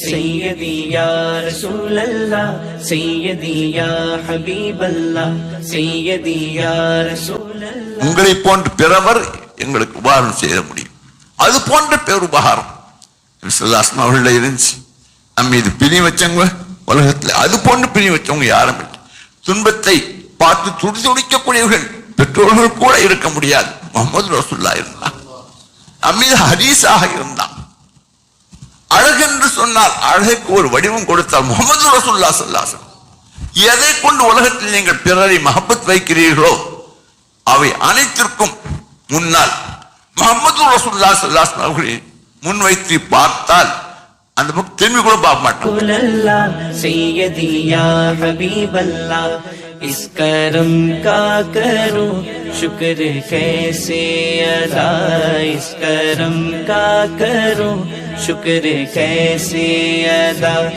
سيدي يا رسول الله سيدي يا حبيب الله سيدي يا رسول الله உங்களை போன்ற பிறவர் எங்களுக்கு உபகாரம் செய்ய முடியும் அது போன்ற பேர் உபகாரம் விசுவாசம் அவர்கள இருந்துச்சு நம்ம இது பிணி வச்சவங்க உலகத்துல அது போன்று பிணி வச்சவங்க யாரும் இல்லை துன்பத்தை பார்த்து துடி துடிக்கக்கூடியவர்கள் பெற்றோர்கள் கூட இருக்க முடியாது முகமது ரசூல்லா இருந்தான் அமீது ஹதீஸாக இருந்தான் அழகென்று சொன்னால் அழகுக்கு ஒரு வடிவம் கொடுத்தால் முகமது ரசுல்லா சொல்லாசன் எதை கொண்டு உலகத்தில் நீங்கள் பிறரை மகப்பத் வைக்கிறீர்களோ அவை அனைத்திற்கும் முன்னால் முகமது ரசுல்லா சொல்லாசன் அவர்களை முன்வைத்து பார்த்தால் அந்த புக் திரும்பி கூட பார்க்க மாட்டோம். इस करम का करूँ शुक्र कैसे अदा इस करम का करूँ शुक्र कैसे अदा